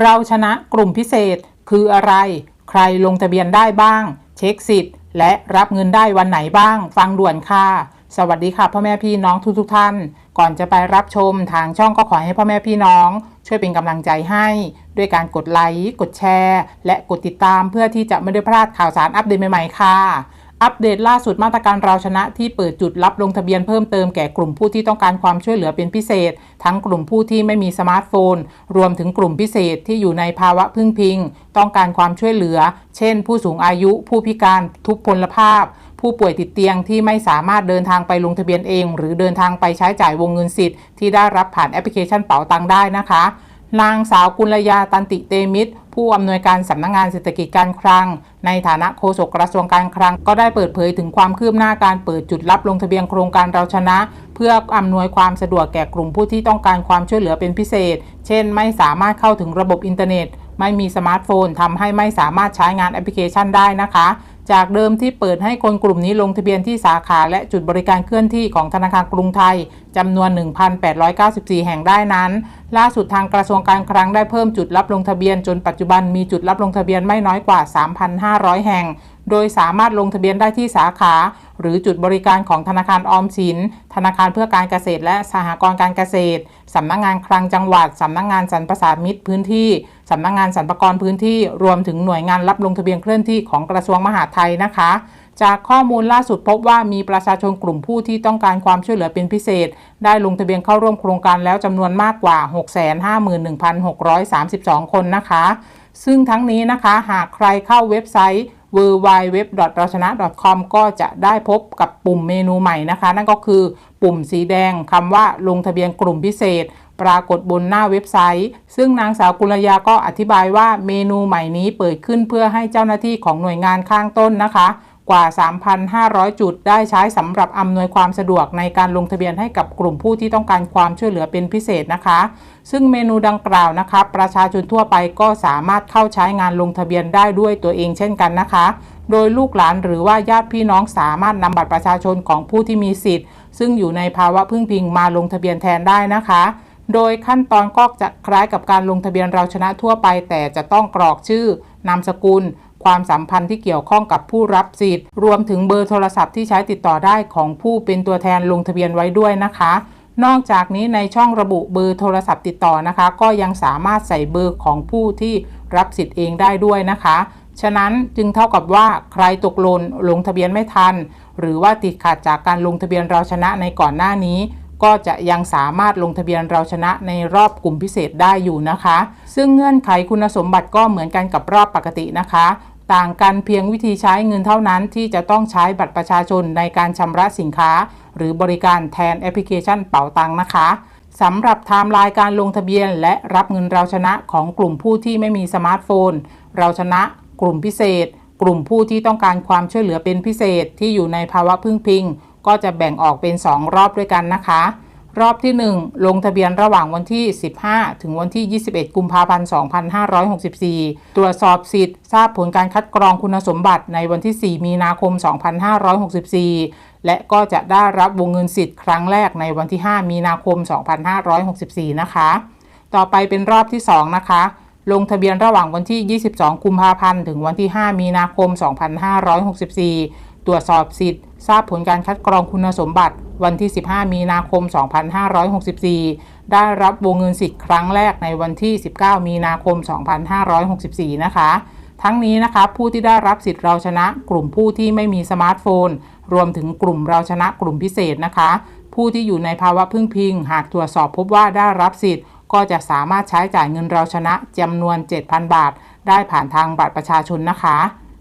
เราชนะกลุ่มพิเศษคืออะไร ใครลงทะเบียนได้บ้าง เช็คสิทธิ์ และรับเงินได้วันไหนบ้าง ฟังด่วนค่ะ สวัสดีค่ะพ่อแม่พี่น้องทุกทุกท่าน ก่อนจะไปรับชมทางช่องก็ขอให้พ่อแม่พี่น้อง ช่วยเป็นกำลังใจให้ ด้วยการกดไลค์ กดแชร์ และกดติดตามเพื่อที่จะไม่ได้พลาดข่าวสารอัปเดตใหม่ๆค่ะ อัปเดตล่าสุดมาตรการเราชนะที่เปิดจุดรับลงทะเบียนเพิ่มเติมแก่กลุ่มผู้ที่ต้องการความช่วยเหลือเป็นพิเศษ ทั้งกลุ่มผู้ที่ไม่มีสมาร์ทโฟน รวมถึงกลุ่มพิเศษที่อยู่ในภาวะพึ่งพิง ต้องการความช่วยเหลือ เช่น ผู้สูงอายุ ผู้พิการทุพพลภาพ ผู้ป่วยติดเตียงที่ไม่สามารถเดินทางไปลงทะเบียนเอง หรือเดินทางไปใช้จ่ายวงเงินสิทธิ์ที่ได้รับผ่านแอปพลิเคชันเป๋าตังได้นะคะ นางสาวกุลยาตันติเตมิตร ผู้อำนวยการสำนักงงานเศรษฐกิจการคลัง ในฐานะโฆษกกระทรวงการคลัง ก็ได้เปิดเผยถึงความคืบหน้าการเปิดจุดรับลงทะเบียนโครงการเราชนะ เพื่ออำนวยความสะดวกแก่กลุ่มผู้ที่ต้องการความช่วยเหลือเป็นพิเศษ เช่น ไม่สามารถเข้าถึงระบบอินเทอร์เน็ต ไม่มีสมาร์ทโฟนทำให้ไม่สามารถใช้งานแอปพลิเคชันได้นะคะ จากเดิมที่เปิดให้คนกลุ่มนี้ลงทะเบียนที่สาขาและจุดบริการเคลื่อนที่ของธนาคารกรุงไทยจำนวน 1,894 แห่งได้นั้น ล่าสุดทางกระทรวงการคลังได้เพิ่มจุดรับลงทะเบียนจนปัจจุบันมีจุดรับลงทะเบียนไม่น้อยกว่า 3,500 แห่ง โดยสามารถลงทะเบียนได้ที่สาขา หรือจุดบริการของธนาคารออมสิน ธนาคารเพื่อการเกษตรและสหกรณ์การเกษตร สำนักงงานคลังจังหวัด สำนักงงานสรรพสามิตพื้นที่ สำนักงงานสรรพากรพื้นที่ รวมถึงหน่วยงานรับลงทะเบียนเคลื่อนที่ของกระทรวงมหาดไทยนะคะจากข้อมูลล่าสุดพบว่ามีประชาชนกลุ่มผู้ที่ต้องการความช่วยเหลือเป็นพิเศษ ได้ลงทะเบียนเข้าร่วมโครงการแล้วจำนวนมากกว่า 651,632 คนนะคะ ซึ่งทั้งนี้นะคะหากใครเข้าเว็บไซต์ w w w r a c h a n a c o m ก็จะได้พบกับปุ่มเมนูใหม่นะคะ นั่นก็คือปุ่มสีแดงคำว่าลงทะเบียนกลุ่มพิเศษ ปรากฏบนหน้าเว็บไซต์ ซึ่งนางสาวกุลยาก็อธิบายว่าเมนูใหม่นี้เปิดขึ้นเพื่อให้เจ้าหน้าที่ของหน่วยงานข้างต้นนะคะ กว่า 3,500 จุด ได้ใช้สำหรับอำนวยความสะดวกในการลงทะเบียนให้กับกลุ่มผู้ที่ต้องการความช่วยเหลือเป็นพิเศษนะคะ ซึ่งเมนูดังกล่าวนะคะ ประชาชนทั่วไปก็สามารถเข้าใช้งานลงทะเบียนได้ด้วยตัวเองเช่นกันนะคะ โดยลูกหลานหรือว่าญาติพี่น้องสามารถนำบัตรประชาชนของผู้ที่มีสิทธิ์ ซึ่งอยู่ในภาวะพึ่งพิงมาลงทะเบียนแทนได้นะคะ โดยขั้นตอนก็จะคล้ายกับการลงทะเบียนเราชนะทั่วไป แต่จะต้องกรอกชื่อนามสกุล ความสัมพันธ์ที่เกี่ยวข้องกับผู้รับสิทธิ์ รวมถึงเบอร์โทรศัพท์ที่ใช้ติดต่อได้ของผู้เป็นตัวแทนลงทะเบียนไว้ด้วยนะคะ นอกจากนี้ในช่องระบุเบอร์โทรศัพท์ติดต่อนะคะ ก็ยังสามารถใส่เบอร์ของผู้ที่รับสิทธิ์เองได้ด้วยนะคะฉะนั้นจึงเท่ากับว่าใครตกหล่นลงทะเบียนไม่ทัน หรือว่าติดขัดจากการลงทะเบียนเราชนะในก่อนหน้านี้ ก็จะยังสามารถลงทะเบียนเราชนะในรอบกลุ่มพิเศษได้อยู่นะคะ ซึ่งเงื่อนไขคุณสมบัติก็เหมือนกันกับรอบปกตินะคะ ต่างกันเพียงวิธีใช้เงินเท่านั้นที่จะต้องใช้บัตรประชาชนในการชำระสินค้า หรือบริการแทนแอปพลิเคชันเป๋าตังนะคะสำหรับไทม์ไลน์การลงทะเบียน และรับเงินเราชนะของกลุ่มผู้ที่ไม่มีสมาร์ทโฟน เราชนะ กลุ่มพิเศษ กลุ่มผู้ที่ต้องการความช่วยเหลือเป็นพิเศษที่อยู่ในภาวะพึ่งพิง ก็จะแบ่งออกเป็น 2 รอบด้วยกันนะคะ รอบที่ 1 ลงทะเบียนระหว่างวันที่ 15 ถึงวันที่ 21 กุมภาพันธ์ 2564 ตรวจสอบสิทธิ์ ทราบผลการคัดกรองคุณสมบัติในวันที่ 4 มีนาคม 2564 และก็จะได้รับวงเงินสิทธิ์ครั้งแรกในวันที่ 5 มีนาคม 2564 นะคะ ต่อไปเป็นรอบที่ 2 นะคะลงทะเบียนระหว่างวันที่ 22 กุมภาพันธ์ ถึงวันที่ 5 มีนาคม 2564 ตรวจสอบสิทธิ์ ทราบผลการคัดกรองคุณสมบัติ วันที่ 15 มีนาคม 2564 ได้รับวงเงินสิทธิ์ครั้งแรกในวันที่ 19 มีนาคม 2564 นะคะ ทั้งนี้นะคะผู้ที่ได้รับสิทธิ์เราชนะ กลุ่มผู้ที่ไม่มีสมาร์ทโฟน รวมถึงกลุ่มเราชนะกลุ่มพิเศษนะคะ ผู้ที่อยู่ในภาวะพึ่งพิง หากตรวจสอบพบว่าได้รับสิทธิ์ก็จะสามารถใช้จ่ายเงินเราชนะจำนวน 7,000 บาท ได้ผ่านทางบัตรประชาชนนะคะ